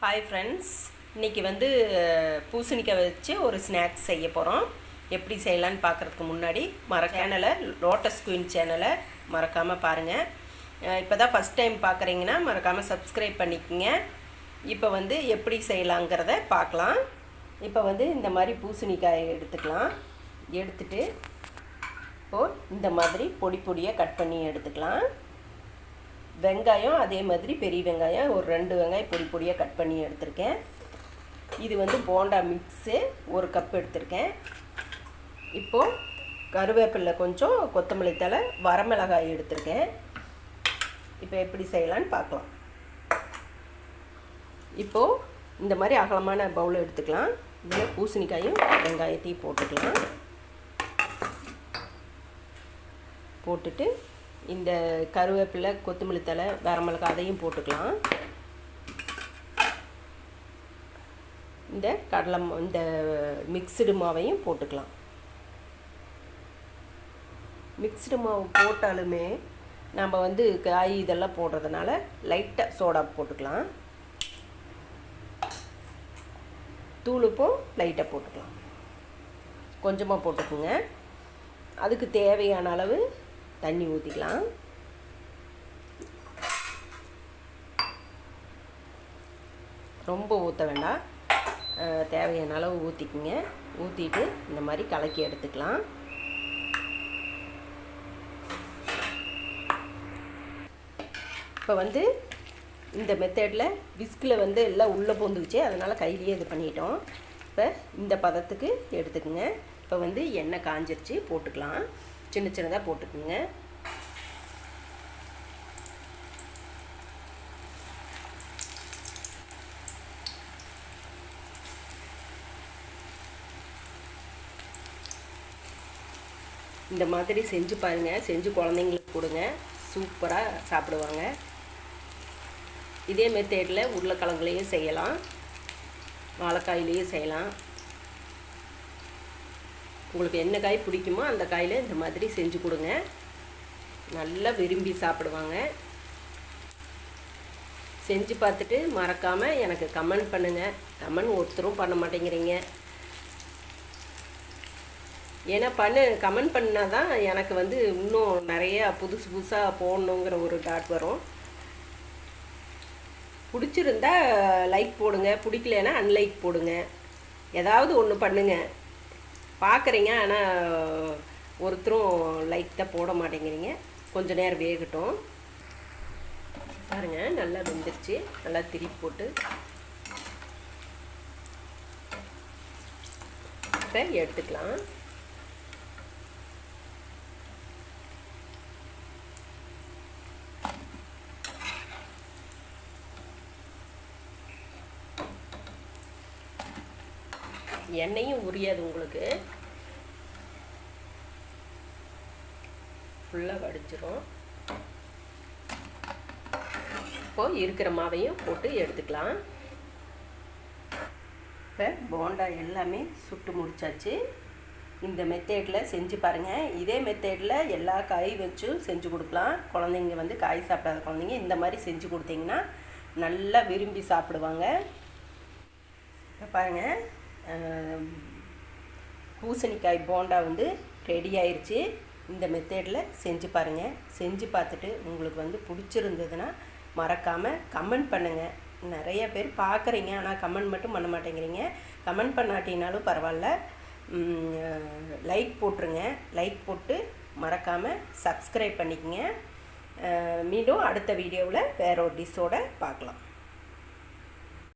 Hi friends இன்றைக்கி வந்து பூசணிக்காய் வச்சு ஒரு ஸ்நாக்ஸ் செய்ய போகிறோம் எப்படி செய்யலான்னு பார்க்குறதுக்கு முன்னாடி மற சேனலை லோட்டஸ் குயின் சேனலை மறக்காமல் பாருங்கள் இப்போ தான் ஃபஸ்ட் டைம் பார்க்குறீங்கன்னா மறக்காமல் சப்ஸ்கிரைப் பண்ணிக்கோங்க. இப்போ வந்து எப்படி செய்யலாங்கிறத பார்க்கலாம். இப்போ வந்து இந்த மாதிரி பூசணிக்காயை எடுத்துக்கலாம். எடுத்துட்டு இப்போது இந்த மாதிரி பொடி பொடியாக கட் பண்ணி எடுத்துக்கலாம். வெங்காயம் அதே மாதிரி பெரிய வெங்காயம் ஒரு ரெண்டு வெங்காயம் பொடி பொடியாக கட் பண்ணி எடுத்திருக்கேன். இது வந்து போண்டா மிக்ஸு ஒரு கப் எடுத்திருக்கேன். இப்போது கருவேப்பிலை கொஞ்சம் கொத்தமல்லி தழை வரமிளகாய் எடுத்திருக்கேன். இப்போ எப்படி செய்யலான்னு பார்க்கலாம். இப்போது இந்த மாதிரி அகலமான பவுல் எடுத்துக்கலாம். இதில் பூசணிக்காயும் வெங்காயத்தையும் போட்டுக்கலாம். போட்டுட்டு இந்த கருவேப்பிலை கொத்தமல்லி தழை வரமிளகா அதையும் போட்டுக்கலாம். இந்த கடலை மா- இந்த மிக்சடு மாவையும் போட்டுக்கலாம். மிக்சடு மாவு போட்டாலுமே நம்ம வந்து காய் இதெல்லாம் போடுறதுனால லைட்டாக சோடா போட்டுக்கலாம். தூளுப்பும் லைட்டாக போட்டுக்கலாம். கொஞ்சமாக போட்டுக்குங்க. அதுக்கு தேவையான அளவு தண்ணி ஊற்றிக்கலாம் ரொம்ப ஊற்ற வேண்டாம். தேவையான அளவு ஊற்றிக்குங்க ஊற்றிட்டு இந்த மாதிரி கலக்கி எடுத்துக்கலாம். இப்போ வந்து இந்த மெத்தடில் விஸ்கில் வந்து எல்லாம் உள்ளே பூந்துக்குச்சு அதனால் கையிலேயே இது பண்ணிட்டோம். இப்போ இந்த பதத்துக்கு எடுத்துக்கோங்க. இப்போ வந்து எண்ணெய் காஞ்சிருச்சு போட்டுக்கலாம். சின்ன சின்னதாக போட்டுக்கோங்க. இந்த மாதிரி செஞ்சு பாருங்கள் செஞ்சு குழந்தைங்களுக்கு கொடுங்க. சூப்பராக சாப்பிடுவாங்க. இதே மெத்தேடில் உருளைக்கிழங்குலேயும் செய்யலாம். வாழைக்காயிலையும் செய்யலாம். உங்களுக்கு என்ன காய் பிடிக்குமோ அந்த காயில் இந்த மாதிரி செஞ்சு கொடுங்க. நல்லா விரும்பி சாப்பிடுவாங்க. செஞ்சு பார்த்துட்டு மறக்காமல் எனக்கு கமெண்ட் பண்ணுங்கள் கமெண்ட் ஒருத்தரும் பண்ண மாட்டேங்கிறீங்க. ஏன்னா பண்ணு கமெண்ட் பண்ணால் தான் எனக்கு வந்து இன்னும் நிறைய புதுசு புதுசாக போடணுங்கிற ஒரு டாட் வரும். பிடிச்சிருந்தா லைக் போடுங்க. பிடிக்கலன்னா அன்லைக் போடுங்க. ஏதாவது ஒன்று பண்ணுங்கள் பார்க்குறீங்க ஆனால் ஒருத்தரும் லைக் தான் போட மாட்டேங்கிறீங்க. கொஞ்ச நேரம் வேகட்டும். பாருங்க நல்லா வெந்துருச்சு. நல்லா திருப்பி போட்டு. இப்போ எடுத்துக்கலாம். எண்ணெயும் உரியாது உங்களுக்கு. ஃபுல்லாக வடிச்சிரும். இப்போ இருக்கிற மாவையும் போட்டு எடுத்துக்கலாம். இப்போ போண்டா எல்லாமே சுட்டு முடிச்சாச்சு. இந்த மெத்தேடில் செஞ்சு பாருங்கள் இதே மெத்தேடில் எல்லா காய் வச்சும் செஞ்சு கொடுக்கலாம். குழந்தைங்க வந்து காய் சாப்பிடாத குழந்தைங்க இந்த மாதிரி செஞ்சு கொடுத்தீங்கன்னா நல்லா விரும்பி சாப்பிடுவாங்க. இப்போ பாருங்கள் பூசணிக்காய் போண்டா வந்து ரெடி ஆயிடுச்சு இந்த மெத்தேடில் செஞ்சு பாருங்கள் செஞ்சு பார்த்துட்டு உங்களுக்கு வந்து பிடிச்சிருந்ததுன்னா மறக்காமல் கமெண்ட் பண்ணுங்கள் நிறைய பேர் பார்க்குறீங்க ஆனால் கமெண்ட் மட்டும் பண்ண மாட்டேங்கிறீங்க. கமெண்ட் பண்ணாட்டினாலும் பரவாயில்ல. லைக் போட்டுருங்க. லைக் போட்டு மறக்காமல் சப்ஸ்கிரைப் பண்ணிக்கங்க. மீண்டும் அடுத்த வீடியோவில் வேற ஒரு டிஷ்ஷோட பார்க்கலாம்.